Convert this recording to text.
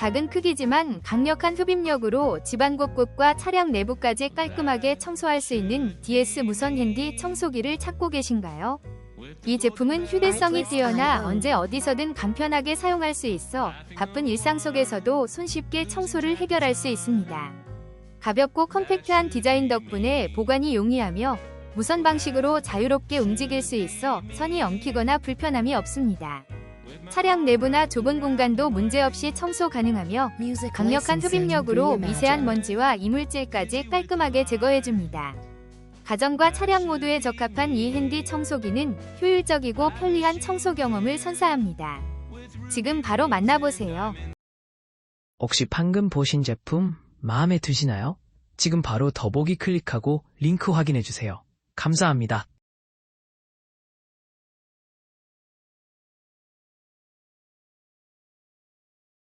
작은 크기지만 강력한 흡입력으로 집안 곳곳과 차량 내부까지 깔끔하게 청소할 수 있는 DS 무선 핸디 청소기를 찾고 계신가요? 이 제품은 휴대성이 뛰어나 언제 어디서든 간편하게 사용할 수 있어 바쁜 일상 속에서도 손쉽게 청소를 해결할 수 있습니다. 가볍고 컴팩트한 디자인 덕분에 보관이 용이하며 무선 방식으로 자유롭게 움직일 수 있어 선이 엉키거나 불편함이 없습니다. 차량 내부나 좁은 공간도 문제없이 청소 가능하며 강력한 흡입력으로 미세한 먼지와 이물질까지 깔끔하게 제거해줍니다. 가정과 차량 모두에 적합한 이 핸디 청소기는 효율적이고 편리한 청소 경험을 선사합니다. 지금 바로 만나보세요. 혹시 방금 보신 제품 마음에 드시나요? 지금 바로 더보기 클릭하고 링크 확인해 주세요. 감사합니다.